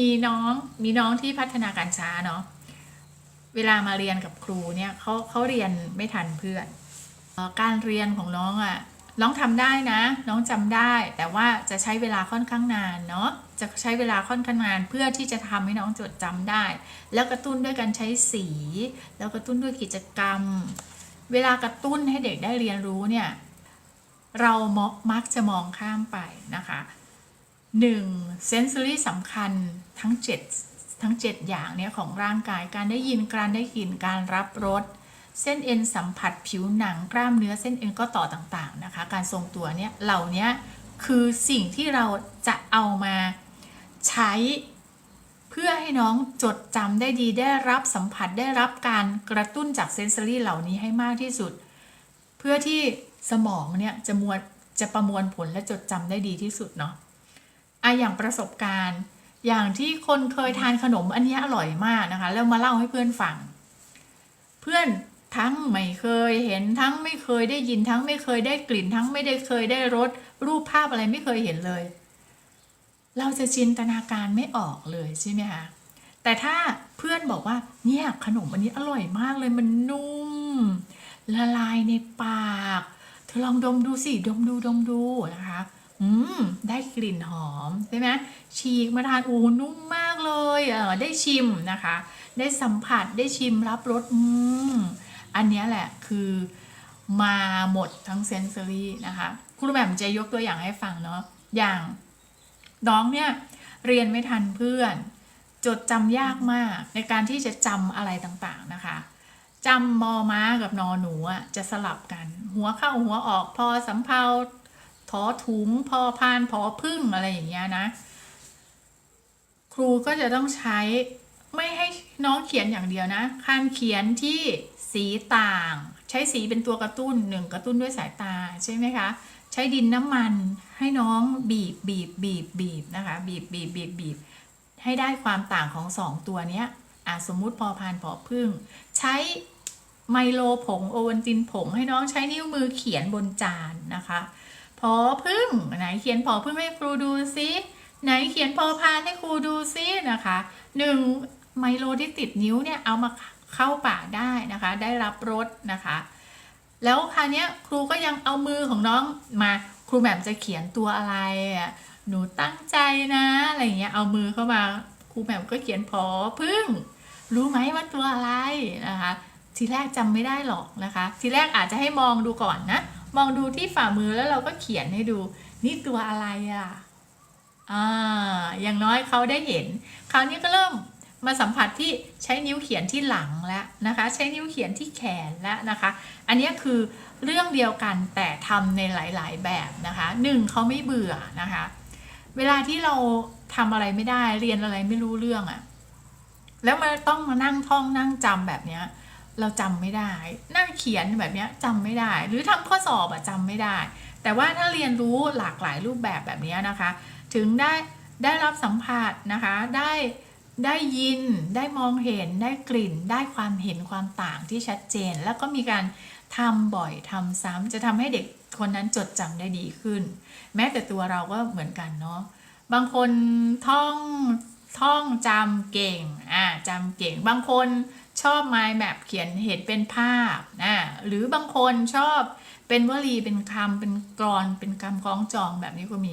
มีน้องมีน้องที่พัฒนาการช้าเนาะเวลามาเรียนกับครูเนี่ยเขาเขาเรียนไม่ทันเพื่อนออการเรียนของน้องอะ่ะน้องทำได้นะ น้องจำได้ แต่ว่าจะใช้เวลาค่อนข้างนานเนาะจะใช้เวลาค่อนข้างนานเพื่อที่จะทำให้น้องจดจำได้ แล้วกระตุ้นด้วยการใช้สี แล้วกระตุ้นด้วยกิจกรรม เวลากระตุ้นให้เด็กได้เรียนรู้เนี่ยเรามักจะมองข้ามไปนะคะ หนึ่งเซนซอรี่สำคัญทั้ง 7 ทั้ง 7 อย่างเนี่ยของร่างกายการได้ยินการได้กลิ่นการรับรสเส้นเอ็นสัมผัสผิวหนังกล้ามเนื้อเส้นเอ็นก็ต่อต่างๆนะคะ การทรงตัวเนี่ยเหล่านี้คือสิ่งที่เราจะเอามาใช้เพื่อให้น้องจดจำได้ดีได้รับสัมผัสได้รับการกระตุ้นจากเซนเซอรี่เหล่านี้ให้มากที่สุด เพื่อที่สมองเนี่ยจะมวลจะประมวลผลและจดจำได้ดีที่สุดเนาะ อะอย่างประสบการณ์ อย่างที่คนเคยทานขนมอันนี้อร่อยมากนะคะ แล้วมาเล่าให้เพื่อนฟัง เพื่อนทั้งไม่เคยเห็นทั้งไม่เคยได้ยินทั้งไม่เคยได้กลิ่น ทั้งไม่ได้เคยได้รสรูปภาพอะไรไม่เคยเห็นเลย เราจะจินตนาการไม่ออกเลยใช่ไหมคะแต่ถ้าเพื่อนบอกว่าเนี่ยขนมอันนี้อร่อยมากเลยมันนุ่ม ละลายในปาก เธอลองดมดูสิดมดูดมดูนะคะ อืม ได้กลิ่นหอมใช่ไหมฉีกมาทานอูนุ่มมากเลยเออได้ชิมนะคะ ได้สัมผัสได้ชิมรับรสอืมอันนี้แหละคือมาหมดทั้งเซนเซอรี่นะคะครูแหม่มจะยกตัวอย่างให้ฟังเนาะอย่างน้องเนี่ยเรียนไม่ทันเพื่อน จดจำยากมากในการที่จะจำอะไรต่างๆนะคะจำมอม้ากับนอหนูอะจะสลับกัน หัวเข้าหัวออกพอสำเพา ทอถุงพอพานพอพึ่งอะไรอย่างเงี้ยนะ ครูก็จะต้องใช้ไม่ให้น้องเขียนอย่างเดียวนะการเขียนที่สีต่าง ใช้สีเป็นตัวกระตุ้นหนึ่งกระตุ้นด้วยสายตาใช่ไหมคะ ใช้ดินน้ำมันให้น้องบีบบีบบีบบีบนะคะ บีบบีบบีบบีบให้ได้ความต่างของสองตัวเนี้ยอะสมมุติพอพานพอพึ่ง ใช้ไมโลผงโอวัลตินผงให้น้องใช้นิ้วมือเขียนบนจานนะคะ พอพึ่งไหนเขียนพอพึ่งให้ครูดูซิไหนเขียนพอพานให้ครูดูซินะคะหนึ่งไมโลที่ติดนิ้วเนี่ยเอามาเข้าปากได้นะคะ ได้รับรสนะคะ แล้วคราวนี้ครูก็ยังเอามือของน้องมาครูแหม่มจะเขียนตัวอะไรอะหนูตั้งใจนะอะไรอย่างเงี้ยเอามือเข้ามาครูแหม่มก็เขียนพอพึ่ง รู้ไหมว่าตัวอะไรนะคะ ทีแรกจำไม่ได้หรอกนะคะ ทีแรกอาจจะให้มองดูก่อนนะ มองดูที่ฝ่ามือแล้วเราก็เขียนให้ดู นี่ตัวอะไรอะอ่าอย่างน้อยเขาได้เห็น คราวนี้ก็เริ่มมาสัมผัสที่ใช้นิ้วเขียนที่หลังแล้วนะคะ ใช้นิ้วเขียนที่แขนแล้วนะคะ อันนี้คือเรื่องเดียวกันแต่ทำในหลาย ๆ แบบนะคะหนึ่งเขาไม่เบื่อนะคะ เวลาที่เราทำอะไรไม่ได้เรียนอะไรไม่รู้เรื่องอะแล้วมาต้องมานั่งท่องนั่งจำแบบเนี้ย เราจำไม่ได้ นั่งเขียนแบบนี้ยจำไม่ได้ หรือทำข้อสอบอะจำไม่ได้ แต่ว่าถ้าเรียนรู้หลากหลายรูปแบบแบบนี้นะคะ ถึงได้ได้รับสัมผัสนะคะ ได้ได้ยิน ได้มองเห็น ได้กลิ่น ได้ความเห็นความต่างที่ชัดเจน แล้วก็มีการทำบ่อยทำซ้ำจะทำให้เด็กคนนั้นจดจำได้ดีขึ้น แม้แต่ตัวเราก็เหมือนกันเนาะ บางคนท่องท่องจำเก่ง อ่าจำเก่ง บางคน ชอบ mind map เขียนเห็นเป็นภาพนะหรือบางคนชอบเป็นวลีเป็นคำเป็นกรอนเป็นคำคล้องจองแบบนี้ก็มี